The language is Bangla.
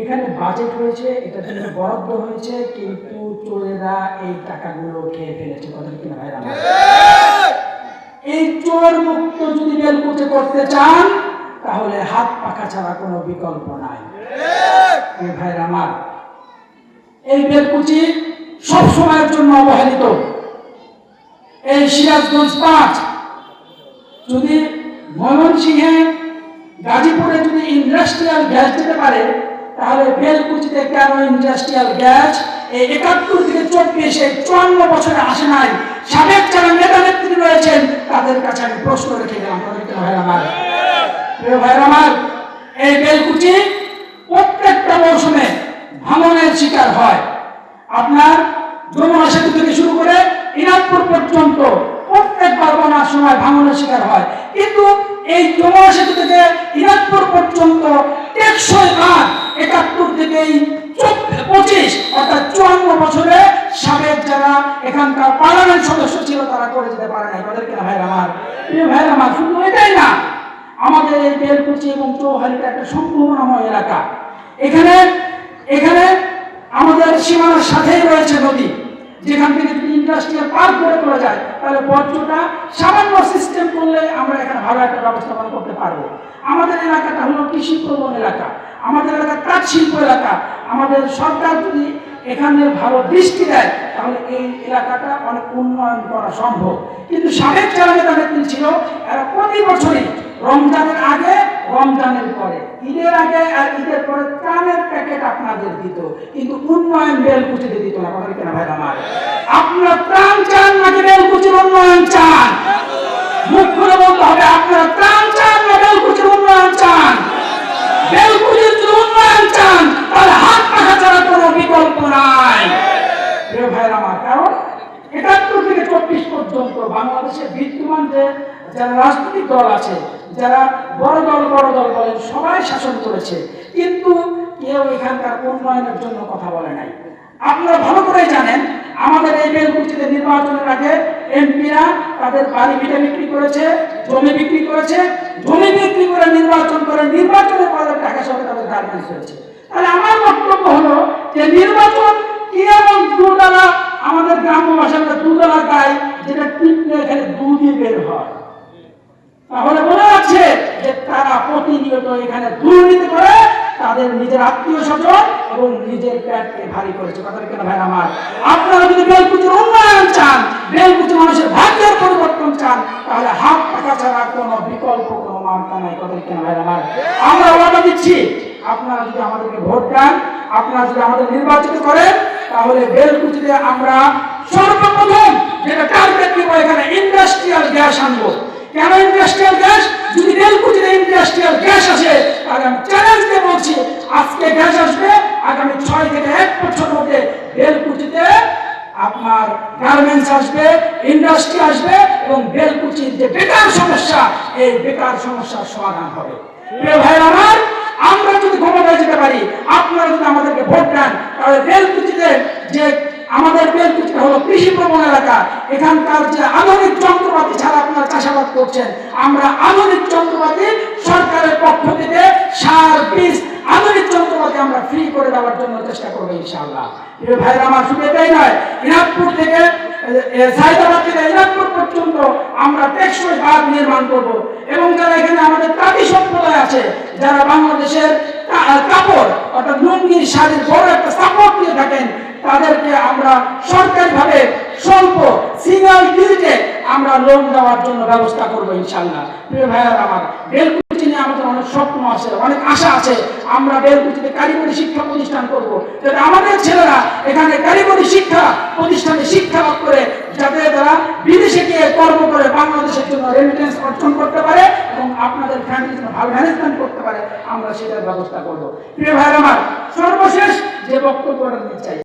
এখানে বাজেট হয়েছে এটা জন্য বরাদ্দ হয়েছে, কিন্তু চোরেরা এই টাকাগুলো খেয়ে ফেলেছে, কথা কি ভাই এই চোর মুক্ত যদি বেলকুচে করতে চান, তাহলে হাত পাখা ছাড়া কোনো বিকল্প নাই। ভাইরা আমার, এই বেলকুচি সব সময়ের জন্য অবহেলিত। এই সিরাজগঞ্জ পাঁচ, যদি ময়মনসিংহে গাজীপুরে যদি ইন্ডাস্ট্রিয়াল গ্যাস দিতে পারে তাহলে বেলকুচিতে কেন ইন্ডাস্ট্রিয়াল গ্যাস এই একাত্তর থেকে চব্বিশ চুয়ান্ন বছরে আসে নাই। সাবেক যারা নেতা নেত্রী রয়েছেন, তাদের কাছে আমি প্রশ্ন রেখে গেলাম তাদেরকে ভাইয়ের আমার। এই বেলকুচি প্রত্যেকটা মৌসুমে ভাঙনের শিকার হয়। আপনার যমুনা সেতু থেকে শুরু করে ইনাদপুর পর্যন্ত প্রত্যেকবার বন্যার সময় ভাঙনের শিকার হয়। কিন্তু এই যমুনা সেতু থেকে ইনাদপুর পর্যন্ত টেকসই বার একাত্তর থেকে এই চব্বিশ- পঁচিশ অর্থাৎ চুয়ান্ন বছরে সাবেক যারা এখানকার পার্লামেন্ট সদস্য ছিল, তারা করে যেতে পারে নাই। তাদেরকে ভাইয়ের আমার, প্রিয় ভাইয়ের আমার, শুধু এটাই না, আমাদের এই বেলকুচি এবং চৌহালিটা একটা সম্ভাবনাময় এলাকা। এখানে এখানে আমাদের সীমানার সাথেই রয়েছে নদী। যেখান থেকে যদি ইন্ডাস্ট্রিয়াল পার্ক করে তোলা যায়, তাহলে বর্জ্যটা সামান্য সিস্টেম করলে আমরা এখানে ভালো একটা ব্যবস্থাপনা করতে পারব। আমাদের এলাকাটা হলো কৃষি প্রধান এলাকা। আমাদের এলাকা তাঁত শিল্প এলাকা। আমাদের সরকার যদি এখানে ভালো দৃষ্টি দেয় তাহলে এই এলাকাটা অনেক উন্নয়ন করা সম্ভব। কিন্তু সাবেক যারা তাদের নেত্রী ছিল? এরা প্রতি বছরই রমজানের আগে, রমজানের পরে। ঈদের আগে আর ঈদের পরে ত্রাণের প্যাকেট আপনাদের দিত। কিন্তু উন্নয়ন বেলকুচিতে দিত না। কথা কেনা ভাই আমার? আপনার ত্রাণ চান নাকি বেলকুচির উন্নয়ন চান মুখ খুলে বলতে হবে আপনারা ত্রাণ চান না বেলকুচির উন্নয়ন চান বেলকুচির যদি উন্নয়ন চান তাহলে হাত পাখা ছাড়া কোনো বিকল্প নাই প্রিয় ভাইয়ের আমার কারণ একাত্তর থেকে চব্বিশ পর্যন্ত বাংলাদেশে বিদ্যমান যে যারা রাজনৈতিক দল আছে, যারা বড় দল বড় দল বলেন, সবাই শাসন করেছে, কিন্তু কেউ এখানকার উন্নয়নের জন্য কথা বলে নাই। আপনারা ভালো করে জানেন, আমাদের এই বেলকুচিতে নির্বাচনের আগে এমপিরা তাদের বাড়ি ভিটে বিক্রি করেছে, জমি বিক্রি করেছে, জমি বিক্রি করে নির্বাচন করে নির্বাচনের পরে টাকা সঙ্গে তাদের গার্মেন্টস হয়েছে। তাহলে আমার বক্তব্য হলো যে নির্বাচন কি এমন যেটা টিপলে এখানে দুধই বের হয়। তাহলে মনে আছে যে তারা প্রতিনিয়ত এখানে দুর্নীতি করে, তাদের নিজের আত্মীয় স্বজন এবং নিজের পেটকে ভারী করেছে। কথা কেন ভাই আমার? আপনারা যদি বেলকুচির উন্নয়ন চান, বেলকুচি মানুষের ভাগ্যের পরিবর্তন চান, তাহলে হাত টাকা ছাড়া কোনো বিকল্প কোনো মার্কা নাই। কথা কেন ভাই আমার? আমরা দিচ্ছি আপনারা যদি আমাদেরকে ভোট দেন, আপনারা যদি আমাদের নির্বাচিত করেন, তাহলে বেলকুচিতে আমরা সর্বপ্রথম যেটা টার্গেট নিব, এখানে ইন্ডাস্ট্রিয়াল গ্যাস আনব। কেন ইন্ডাস্ট্রিয়াল গ্যাস যদি রেলকুচিতে ইন্ডাস্ট্রিয়াল গ্যাস আসে, তাহলে আমি চ্যালেঞ্জ দিয়ে বলছি, আজকে গ্যাস আসবে আগামী ছয় থেকে এক বছর মধ্যে রেলকুচিতে আপনার গার্মেন্টস আসবে ইন্ডাস্ট্রি আসবে এবং বেলকুচির যে বেকার সমস্যা, এই বেকার সমস্যার সমাধান হবে। ভাই আমার আমরা যদি ক্ষমতায় যেতে পারি আপনারা যদি আমাদেরকে ভোট দেন তাহলে বেলকুচিতে যে আমাদের বেলকুচিটা হলো কৃষি প্রবণ এলাকা এখানকার যে আধুনিক যন্ত্রপাতি ছাড়া আপনারা চাষাবাদ করছেন আমরা আধুনিক যন্ত্রপাতি সরকারের পক্ষ থেকে সার বীজ আধুনিক যন্ত্রপাতি আমরা ফ্রি করে দেওয়ার জন্য চেষ্টা করব ইনশাআল্লাহ। ভাইরা আমার শুধু এটাই নয় ইনাদপুর থেকে এ, সাইদাবাদ থেকে ইনাদপুর আমরা টেকসই নির্মাণ করব। এবং যারা এখানে আমাদের তাঁতি সম্প্রদায় আছে, যারা বাংলাদেশের কাপড়, অর্থাৎ লুঙ্গির শাড়ির বড় একটা সাপোর্ট দিয়ে থাকেন, তাদেরকে আমরা সরকারিভাবে স্বল্প সিঙ্গেল ডিজিটে আমরা লোন দেওয়ার জন্য ব্যবস্থা করব ইনশাল্লাহ। প্রিয় ভাইয়ার আমার নিয়ে আমাদের অনেক স্বপ্ন আছে, অনেক আশা আছে। আমরা বেলকুচিতে কারিগরি শিক্ষা প্রতিষ্ঠান করব। যাতে আমাদের ছেলেরা এখানে কারিগরি শিক্ষা প্রতিষ্ঠানে শিক্ষা লাভ করে, যাতে তারা বিদেশে গিয়ে কর্ম করে, বাংলাদেশের জন্য রেমিটেন্স অর্জন করতে পারে এবং আপনাদের ফ্যামিলির জন্য ভালো ম্যানেজমেন্ট করতে পারে। আমরা সেটার ব্যবস্থা করব। প্রিয় ভাইয়ের আমার, সর্বশেষ যে বক্তব্যটা দিতে চাই